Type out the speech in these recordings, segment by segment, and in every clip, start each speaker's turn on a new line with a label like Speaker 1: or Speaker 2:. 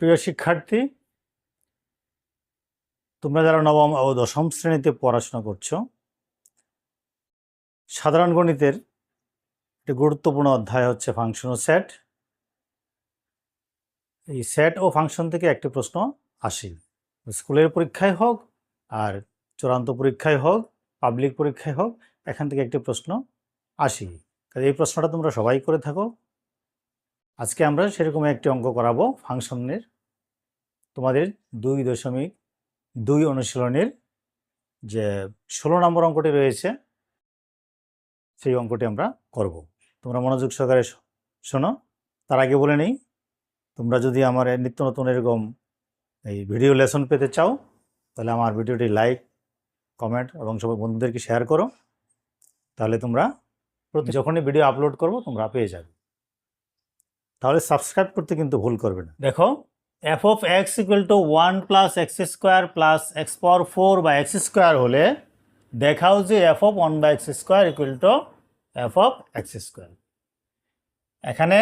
Speaker 1: প্রিয় শিক্ষার্থী, তোমরা যারা নবম ও দশম শ্রেণীতে পড়াশোনা করছ, সাধারণ গণিতের একটি গুরুত্বপূর্ণ অধ্যায় হচ্ছে ফাংশন ও সেট এই সেট ও ফাংশন থেকে একটি প্রশ্ন আসে। স্কুলের পরীক্ষায় হোক আর চূড়ান্ত পরীক্ষায় হোক পাবলিক পরীক্ষায় হোক, এখান থেকে একটি প্রশ্ন আসি। এই প্রশ্নটা তোমরা সবাই করে থাকো। আজকে আমরা সেরকম একটি অঙ্ক করাবো ফাংশনের। তোমাদের দুই দশমিক দুই অনুশীলনের যে ষোলো নম্বর অঙ্কটি রয়েছে, সেই অঙ্কটি আমরা করব। তোমরা মনোযোগ সহকারে শোনো। তার আগে বলে নেই, তোমরা যদি আমার নিত্য নতুন এরকম এই ভিডিও লেসন পেতে চাও, তাহলে আমার ভিডিওটি লাইক, কমেন্ট এবং সবাই বন্ধুদেরকে শেয়ার করো। তাহলে তোমরা যখনই ভিডিও আপলোড করব, তোমরা পেয়ে যাবে। তাহলে সাবস্ক্রাইব করতে কিন্তু ভুল করবে না। দেখো F of X equal to one plus X square plus X power four বা এক্স স্কোয়ার হলে দেখাও যে F of one by X square equal to F of X square এখানে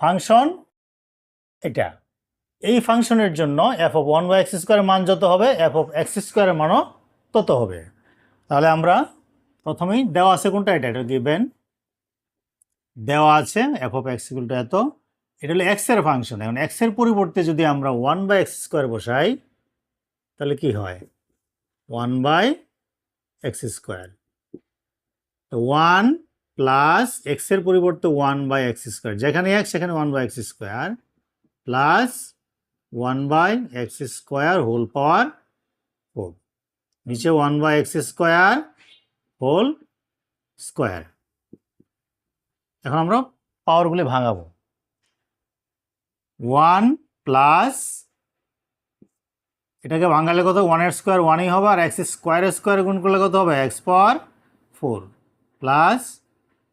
Speaker 1: ফাংশন এটা। এই ফাংশনের জন্য F of one by X স্কোয়ারের মান যত হবে এফ অফ এক্স স্কোয়ারের মানও তত হবে। তাহলে আমরা প্রথমেই দেওয়া আছে কোনটা? এটা এটা গিভেন দেওয়া আছে F of X equal to এত। এটা হলো এক্সের ফাংশন এখন এক্সের পরিবর্তে যদি আমরা ওয়ান বাই এক্স স্কোয়ার বসাই, তাহলে কি হয়? ওয়ান বাই এক্স স্কোয়ার তো ওয়ান প্লাস এক্সের পরিবর্তে ওয়ান বাই এক্স স্কোয়ার যেখানে এক্স সেখানে one by X square plus one by X square whole power four নিচে one by X square whole square এখন আমরা পাওয়ারগুলি ভাঙাবো। ওয়ান প্লাস এটাকে ভাঙালে কত? ওয়ানের স্কোয়ার ওয়ানই হবে, আর এক্স স্কোয়ারের স্কোয়ার গুণ করলে কত হবে? X power four plus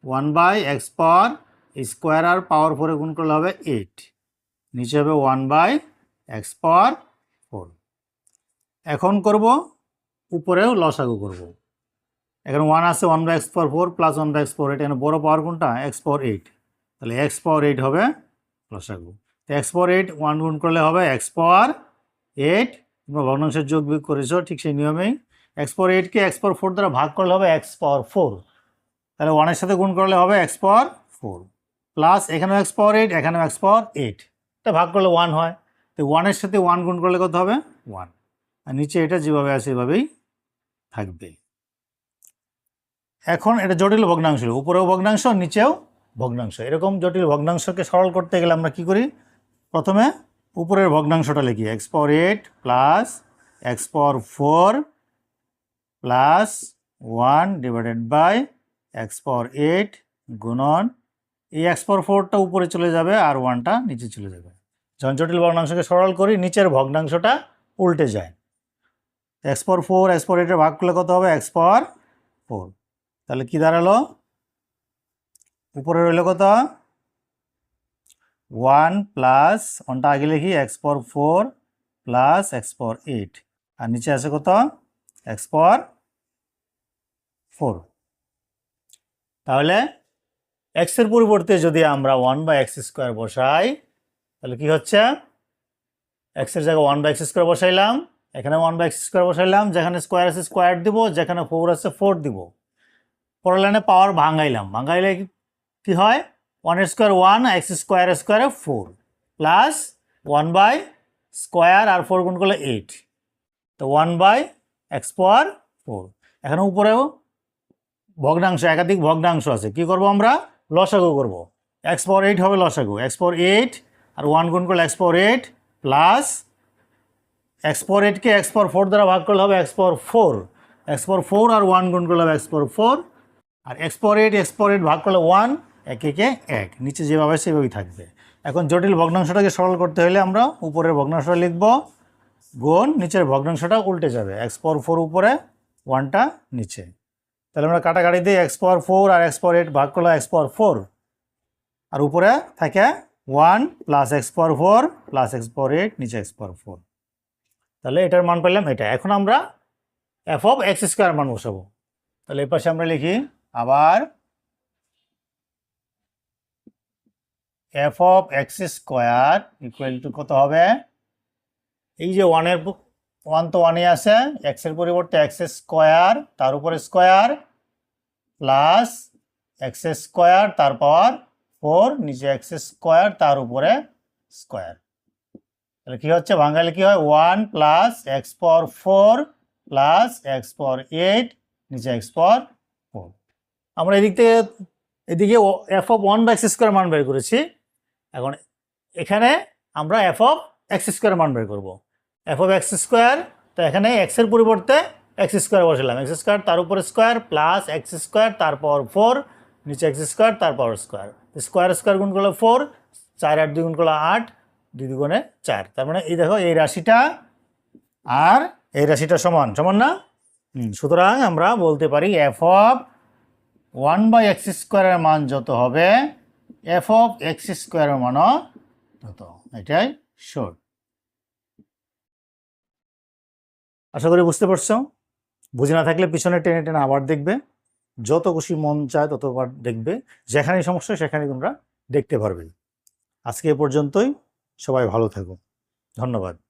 Speaker 1: one by X power square R power ফোরে গুণ করলে হবে এইট নিচে হবে one by X power four এখন করব, উপরেও লসাগু করব। এখানে ওয়ান আছে one by X power four plus one by X power eight এখানে বড় পাওয়ার কোনটা এক্স পাওয়ার এইট তাহলে এক্স পাওয়ার এইট হবে লসাগু তো এক্স পাওয়ার এইট ওয়ান গুণ করলে হবে এক্স পাওয়ার এইট তোমরা ভগ্নাংশের যোগ বিয়োগ করেছ ঠিক সেই নিয়মেই এক্স পাওয়ার এইটকে এক্স পাওয়ার ফোর দ্বারা ভাগ করলে হবে এক্স পাওয়ার ফোর তাহলে ওয়ানের সাথে গুণ করলে হবে এক্স পাওয়ার ফোর প্লাস এখানেও এক্স পাওয়ার এইট এখানেও এক্স পাওয়ার এইট এটা ভাগ করলে ওয়ান হয় তো ওয়ানের সাথে ওয়ান গুণ করলে কত হবে ওয়ান আর নিচে এটা যেভাবে আছে এভাবেই থাকবে এখন এটা জটিল ভগ্নাংশ, উপরেও ভগ্নাংশ, নিচেও ভগ্নাংশ। এরকম জটিল ভগ্নাংশকে সরল করতে গেলে আমরা কি করি? প্রথমে উপরের ভগ্নাংশটা লিখি X power eight plus X power four plus one divided by X power eight গুণন। এই এক্স পাওয়ার ফোরটা উপরে চলে যাবে আর ওয়ানটা নিচে চলে যাবে। যখন জটিল ভগ্নাংশকে সরল করি, নিচের ভগ্নাংশটা উল্টে যায়। X power four X power এইটের ভাগ করলে কত হবে? এক্স পাওয়ার ফোর তাহলে কি দাঁড়াল? উপরে রইল কত? ওয়ান প্লাস, ওয়ানটা আগে লিখি, X power four plus X power eight. আর নিচে আছে কত? X power four. তাহলে এক্সের পরিবর্তে যদি আমরা ওয়ান বাই এক্স স্কোয়ার বসাই, তাহলে কি হচ্ছে? এক্সের জায়গায় ওয়ান বাই এক্স স্কোয়ার বসাইলাম, এখানে ওয়ান বাই এক্স স্কোয়ার বসাইলাম, যেখানে স্কোয়ার আছে স্কোয়ার দিব, যেখানে ফোর আছে ফোর দিব। পরের লাইনে পাওয়ার ভাঙাইলাম ভাঙাইলে কি- হয়? One square one X square স্কোয়ারে four plus one by square R four গুণ করলে এইট তো one by X power four এখানে উপরেও ভগ্নাংশ, একাধিক ভগ্নাংশ আছে। কি করব আমরা? লসাগু করব। এক্স পাওয়ার এইট হবে লসাগু। এক্স পাওয়ার এইট আর ওয়ান গুণ করলে X power eight plus X power এইটকে x power four দ্বারা ভাগ করলে হবে X power four X power four আর ওয়ান গুণ করলে হবে এক্স পাওয়ার ফোর আর X power eight X eight ভাগ করলে ওয়ান এক, একে, এক নিচে যেভাবে সেভাবেই থাকবে। এখন জটিল ভগ্নাংশটাকে সরল করতে হলে আমরা উপরের ভগ্নাংশটা লিখব। গুণ নিচের ভগ্নাংশটা উল্টে যাবে। এক্স পাওয়ার ফোর উপরে ওয়ানটা নিচে। তাহলে আমরা কাটাকাটি দিয়ে এক্স পাওয়ার ফোর আর এক্স পাওয়ার এইট ভাগ করলে এক্স পাওয়ার ফোর আর উপরে থাকে one plus X power four plus X power eight নিচে এক্স পাওয়ার ফোর তাহলে এটার মান পেলাম এটা। এখন আমরা এফ অফ এক্স স্কোয়ার মান বসাবো। তাহলে এই পাশে আমরা লিখি আবার F of X square equal to কত হবে? এই যে ওয়ানের ওয়ান তো ওয়ানে আছে এক্সের পরিবর্তে এক্স স্কোয়ার তার উপরে স্কোয়ার প্লাস এক্স স্কোয়ার তার পাওয়ার ফোর নিচে এক্স স্কোয়ার তার উপরে স্কোয়ার তাহলে কি হচ্ছে? বাঙালি কি হয়? One plus X power four plus X power eight নিচে এক্স পাওয়ার আমরা এদিক থেকে, এদিকে এফ অফ ওয়ান বা এক্স স্কোয়ার মান বের করেছি। এখন এখানে আমরা এফ অফ এক্স স্কোয়ার মান বের করব। এফ অফ এক্স স্কোয়ার তো এখানে এক্সের পরিবর্তে এক্স স্কোয়ার বসালাম। এক্স স্কোয়ার তার উপর স্কোয়ার প্লাস এক্স স্কোয়ার তার পাওয়ার ফোর নিচে এক্স স্কোয়ার তার পাওয়ার স্কোয়ার স্কোয়ার স্কোয়ার গুণ করলে ফোর চার আট দুই গুণ করলে আট, দুই দুগুণে চার। তার মানে এই দেখো, এই রাশিটা আর এই রাশিটা সমান। সমান না? সুতরাং আমরা বলতে পারি F of one by X স্কোয়ারের মান যত হবে, এফ অফ এক্স স্কোয়ারের মানও তত। এটাই শর্ট আশা করি বুঝতে পারছ? বুঝে না থাকলে পিছনে টেনে টেনে আবার দেখবে। যত খুশি মন চায় ততবার দেখবে। যেখানে সমস্যা সেখানে তোমরা দেখতে পারবে। আজকে এ পর্যন্তই। সবাই ভালো থাকো। ধন্যবাদ।